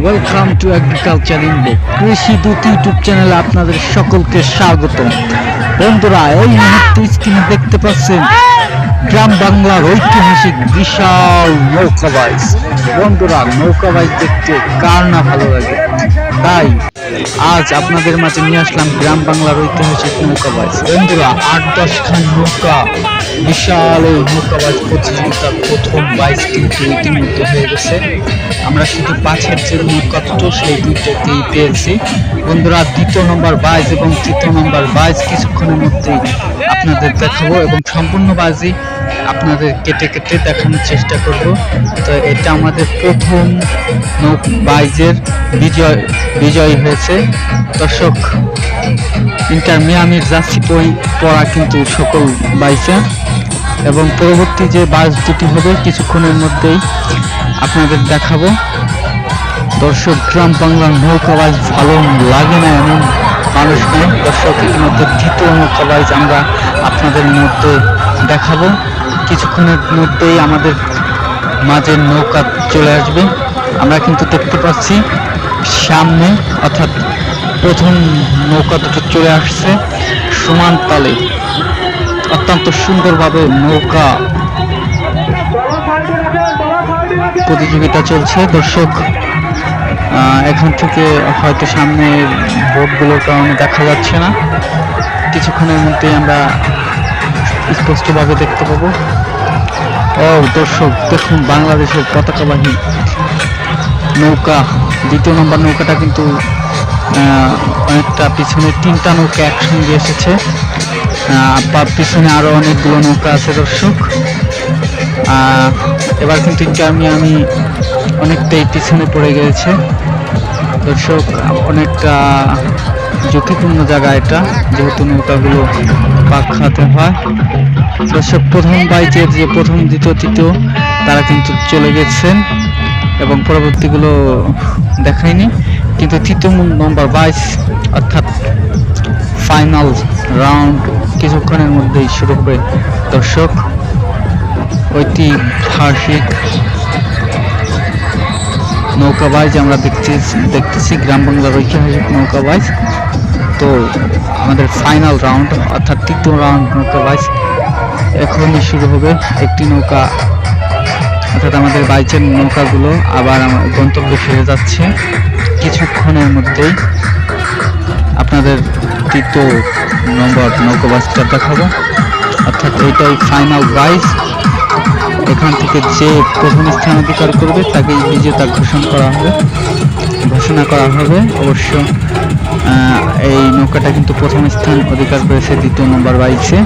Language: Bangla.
ওয়েলকাম টু এগ্রিকালচার ইন্ডে কৃষি দূত ইউটিউব চ্যানেলে আপনাদের সকলকে স্বাগত বন্ধুরা এই মুহূর্তে স্ক্রিনে দেখতে পাচ্ছেন গ্রাম বাংলার ঐতিহাসিক বিশাল নৌকা বাইস। বন্ধুরা, নৌকা বাইস দেখতে কার না ভালো লাগে? তাই আজ আপনাদের মাঝে নিয়ে আসলাম গ্রাম বাংলার ঐতিহাসিক নৌকা বাইস। বন্ধুরা, আট দশ খান নৌকা, বিশাল এই নৌকা বাইস প্রতিযোগিতার প্রথম বাইশ কিন্তু ইতিমধ্যে হয়ে গেছে। আমরা শুধু পাঁচের যে নৌকা দুটো সেই দুটোতেই পেয়েছি। বন্ধুরা, দ্বিতীয় নম্বর বাইশ এবং তৃতীয় নম্বর বাইশ কিছুক্ষণের মধ্যেই আপনাদের দেখাবো এবং সম্পূর্ণ বাজি আপনাদের কেটে কেটে দেখানোর চেষ্টা করব। তো এটা আমাদের প্রথম বাইজের বিজয় বিজয় হয়েছে। দর্শক ইন্টার মিয়ামির জার্সি পরা কিন্তু সকল বাইচে এবং পরবর্তী যে বাস দুটি হবে কিছুক্ষণের মধ্যেই আপনাদের দেখাবো। দর্শক গ্রাম বাংলার নৌকা বাইজ ভালো লাগে না এমন? মানুষ নেই দর্শক, ইতিমধ্যে দ্বিতীয় নৌকা বাইজ আমরা আপনাদের মধ্যে দেখাবো। কিছুক্ষণের মধ্যেই আমাদের মাঝে নৌকা চলে আসবে। আমরা কিন্তু দেখতে পাচ্ছি সামনে, অর্থাৎ প্রথম নৌকা দুটো চলে আসছে সমান তালে। অত্যন্ত সুন্দরভাবে নৌকা প্রতিযোগিতা চলছে। দর্শক এখান থেকে হয়তো সামনে বোটগুলোর কারণে দেখা যাচ্ছে না। কিছুক্ষণের মধ্যেই আমরা স্পষ্টভাবে দেখতে পাবো। ও, দর্শক, দেখুন, বাংলাদেশের পতাকাবাহী নৌকা, দ্বিতীয় নম্বর নৌকাটা কিন্তু অনেকটা পিছনে তিনটা নৌকা একসঙ্গে এসেছে। পিছনে আরও অনেকগুলো নৌকা আছে, দর্শক। এবার কিন্তু ইন্টারমি আমি অনেকটাই পিছনে পড়ে গিয়েছে দর্শক, অনেকটা ঝুঁকিপূর্ণ জায়গা এটা, যেহেতু নৌকাগুলো পাক খাতে হয়। দর্শক, প্রথম বাইচের যে প্রথম, দ্বিতীয়, তৃতীয়, তারা কিন্তু চলে গেছেন এবং পরবর্তীগুলো দেখায়নি। কিন্তু তৃতীয় নম্বর বাইশ অর্থাৎ ফাইনাল রাউন্ড কিছুক্ষণের মধ্যেই শুরু হবে। দর্শক ঐতিহাসিক নৌকা বাইজ আমরা দেখছি দেখতেছি, গ্রাম বাংলার ঐতিহাসিক নৌকা বাইজ তো আমাদের ফাইনাল রাউন্ড অর্থাৎ তৃতীয় রাউন্ড নৌকা বাইজ এখনই শুরু হবে একটি নৌকা। অর্থাৎ আমাদের বাইচের নৌকাগুলো আবার আমার গন্তব্যে ফিরে যাচ্ছে। কিছুক্ষণের মধ্যেই আপনাদের তৃতীয় নম্বর নৌকা বাসটা দেখাবো। অর্থাৎ এইটাই ফাইনাল বাইস এখান থেকে যে প্রথম স্থান অধিকার করবে তাকে বিজেতা ঘোষণা করা হবে। ঘোষণা করা হবে। অবশ্য এই নৌকাটা কিন্তু প্রথম স্থান অধিকার করেছে, দ্বিতীয় নম্বর বাইসে